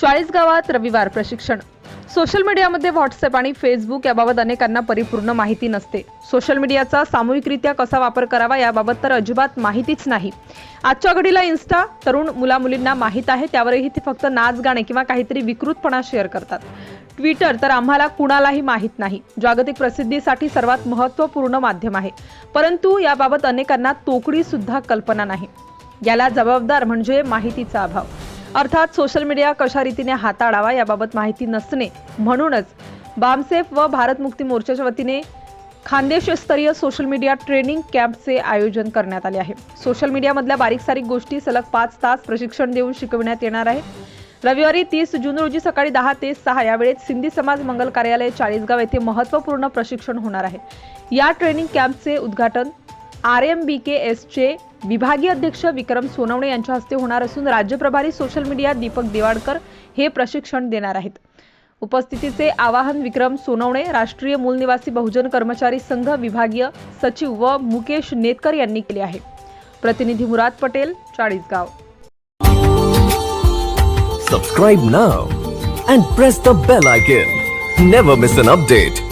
चाळीस गावात रविवार प्रशिक्षण. सोशल मीडियामध्ये व्हॉट्सअप आणि फेसबुक याबाबत अनेकांना परिपूर्ण माहिती नसते. सोशल मीडियाचा सामूहिकरित्या कसा वापर करावा याबाबत तर अजिबात माहितीच नाही. आजच्या घडीला इन्स्टा तरुण मुलामुलींना माहीत आहे त्यावरही ते फक्त नाच गाणे किंवा काहीतरी विकृतपणा शेअर करतात. ट्विटर तर आम्हाला कुणालाही माहीत नाही. जागतिक प्रसिद्धीसाठी सर्वात महत्त्वपूर्ण माध्यम आहे. परंतु याबाबत अनेकांना तोकडी सुद्धा कल्पना नाही. याला जबाबदार म्हणजे माहितीचा अभाव. अर्थात सोशल मीडिया कशा रीतीने हाताळावा याबाबत माहिती नसणे म्हणूनच बामसेफ व भारत मुक्ती मोर्चाच्या वतीने खानदेशस्तरीय सोशल मीडिया ट्रेनिंग कॅम्पचे आयोजन करण्यात आले आहे. सोशल मीडियामधल्या बारीक सारीक गोष्टी सलग पाच तास प्रशिक्षण देऊन शिकविण्यात येणार आहे. रविवारी तीस जून रोजी सकाळी दहा ते सहा या वेळेत सिंधी समाज मंगल कार्यालय चाळीसगाव येथे महत्त्वपूर्ण प्रशिक्षण होणार आहे. या ट्रेनिंग कॅम्पचे उद्घाटन आर एम बी के एसचे विभागीय अध्यक्ष विक्रम सोनवणे यांच्या हस्ते होणार असून राज्य प्रभारी सोशल मीडिया दीपक देवाडकर हे प्रशिक्षण देणार आहेत. उपस्थितीचे आवाहन विक्रम सोनवणे राष्ट्रीय मूलनिवासी बहुजन कर्मचारी संघ विभागीय सचिव व मुकेश नेतकर यांनी केले आहे. प्रतिनिधी Murad Patel Chalisgaon. Subscribe now and press the bell icon never miss an update